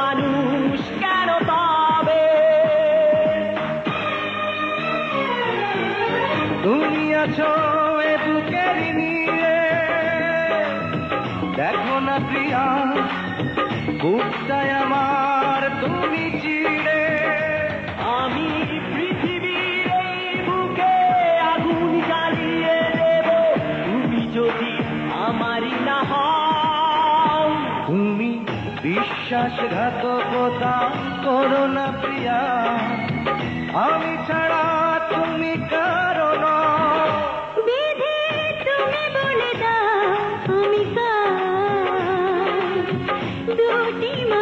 মানুষ কেন তবে তুমি আছো এ বুকের নিয়ে দেখো না প্রিয়া বুকটায় আমার তুমি চিড়ে। আমি পৃথিবীর এই বুকে আগুন জ্বালিয়ে দেব। তুমি যদি বিশ্বাসঘাতকতা করো না প্রিয়া। আমি ছাড়া তুমি কারণ। বিধি তুমি বলে দাও, আমি দুটি মানুষ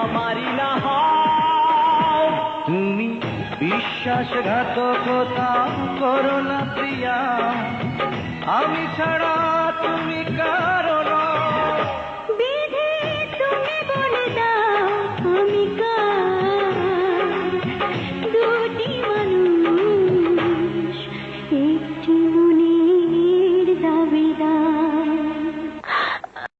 আমারই না হও। তুমি বিশ্বাসঘাতকতা করো না প্রিয়া। আমি ছাড়া তুমি কারও